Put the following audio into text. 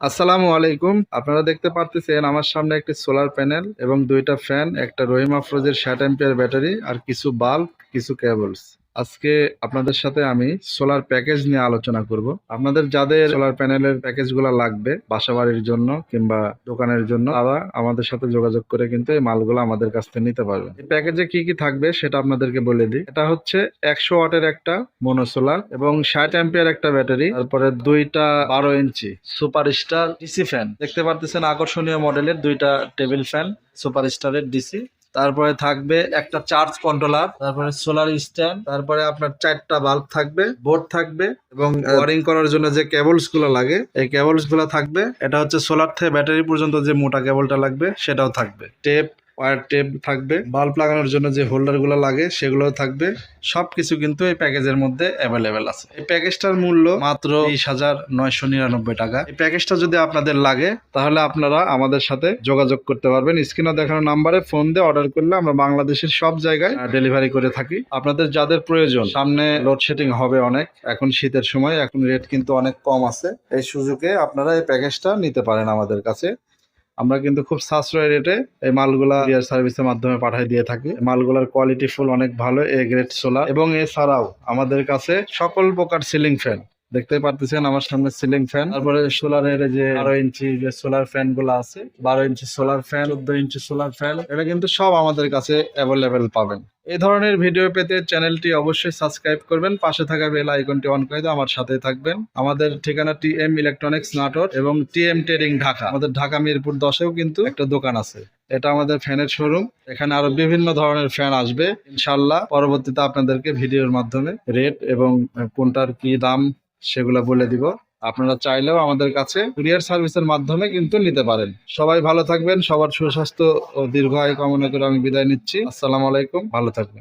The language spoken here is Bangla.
আসসালামু আলাইকুম। আপনারা দেখতে পারতেছেন আমার সামনে একটি সোলার প্যানেল এবং দুইটা ফ্যান, একটা রহিম আফরোজের ষাট অ্যাম্পিয়ার ব্যাটারি আর কিছু বাল্ব, কিছু কেবলস। আজকে আপনাদের সাথে আমি সোলার প্যাকেজ নিয়ে আলোচনা করব। আপনাদের যাদের সোলার প্যানেলের প্যাকেজগুলো লাগবে বাসাবাড়ির জন্য কিংবা দোকানের জন্য, তারা আমাদের সাথে যোগাযোগ করে কিন্তু এই মালগুলো আমাদের কাছ থেকে নিতে পারবে। এই প্যাকেজে কি কি থাকবে সেটা আপনাদেরকে বলে দিই। এটা হচ্ছে একশো ওয়াটের একটা মনোসোলার এবং ষাট অ্যাম্পিয়ার একটা ব্যাটারি, তারপরে দুইটা বারো ইঞ্চি সুপার স্টার ডিসি ফ্যান দেখতে পারতেছেন আকর্ষণীয় মডেলের দুইটা টেবিল ফ্যান সুপার স্টারের ডিসি তারপরে থাকবে একটা চার্জ কন্ট্রোলার, তারপরে সোলার স্ট্যান্ড, তারপরে আপনার চারটা বাল্ব থাকবে, বোর্ড থাকবে এবং ওয়ারিং করার জন্য যে কেবলসগুলো লাগে, এই কেবলসগুলো থাকবে। এটা হচ্ছে সোলার থেকে ব্যাটারি পর্যন্ত যে মোটা কেবলটা লাগবে, সেটাও থাকবে। টেপ ওয়ার টেপ থাকবে। বাল্ব লাগানোর জন্য যে হোল্ডারগুলো লাগে, সেগুলোও থাকবে। সবকিছু কিন্তু এই প্যাকেজের মধ্যে অ্যাভেলেবেল আছে। এই প্যাকেজটার মূল্য মাত্র বিশ হাজার নয়শো নিরানব্বই টাকা। এই প্যাকেজটা যদি আপনাদের লাগে, তাহলে আপনারা আমাদের সাথে যোগাযোগ করতে পারবেন। স্ক্রিনে দেখানো নাম্বারে ফোন দিয়ে অর্ডার করলে আমরা বাংলাদেশের সব জায়গায় ডেলিভারি করে থাকি। আপনাদের যাদের প্রয়োজন, সামনে লোডশেডিং হবে অনেক। এখন শীতের সময়, এখন রেট কিন্তু অনেক কম আছে। এই সুযোগে আপনারা এই প্যাকেজটা নিতে পারেন আমাদের কাছে। আমরা কিন্তু খুব সাশ্রয় রেটে এই মালগুলা ইয়ার সার্ভিসের মাধ্যমে পাঠিয়ে দিয়ে থাকি। মালগুলার কোয়ালিটি ফুল অনেক ভালো এ গ্রেড সোলার এবং এছাড়াও আমাদের কাছে সকল প্রকার সিলিং ফ্যান দেখতে পারতেছেন আমার সামনে সিলিং ফ্যান। তারপরে সোলারের যে বারো ইঞ্চি যে সোলার ফ্যানগুলো আছে বারো ইঞ্চি সোলার ফ্যান চোদ্দ ইঞ্চি সোলার ফ্যান এটা কিন্তু সব আমাদের কাছে অ্যাভেলেবেল পাবেন। এই ধরনের ভিডিও পেতে চ্যানেলটি অবশ্যই সাবস্ক্রাইব করবেন পাশে থাকা বেল আইকনটি অন করে আমার সাথে থাকবেন। আমাদের ঠিকানা টি এম ইলেকট্রনিক্স নাটোর এবং টি এম টেরিং ঢাকা। আমাদের ঢাকা মিরপুর দশেও কিন্তু একটা দোকান আছে। এটা আমাদের ফ্যানের শোরুম এখানে আরও বিভিন্ন ধরনের ফ্যান আসবে। ইনশাল্লাহ পরবর্তীতে আপনাদেরকে ভিডিওর মাধ্যমে রেট এবং কোনটার কি দাম সেগুলো বলে দিব। আপনারা চাইলেও আমাদের কাছে কুরিয়ার সার্ভিসের মাধ্যমে কিন্তু নিতে পারেন। সবাই ভালো থাকবেন, সবার সুস্বাস্থ্য ও দীর্ঘ আয় কামনা করে আমি বিদায় নিচ্ছি। আসসালামু আলাইকুম, ভালো থাকবেন।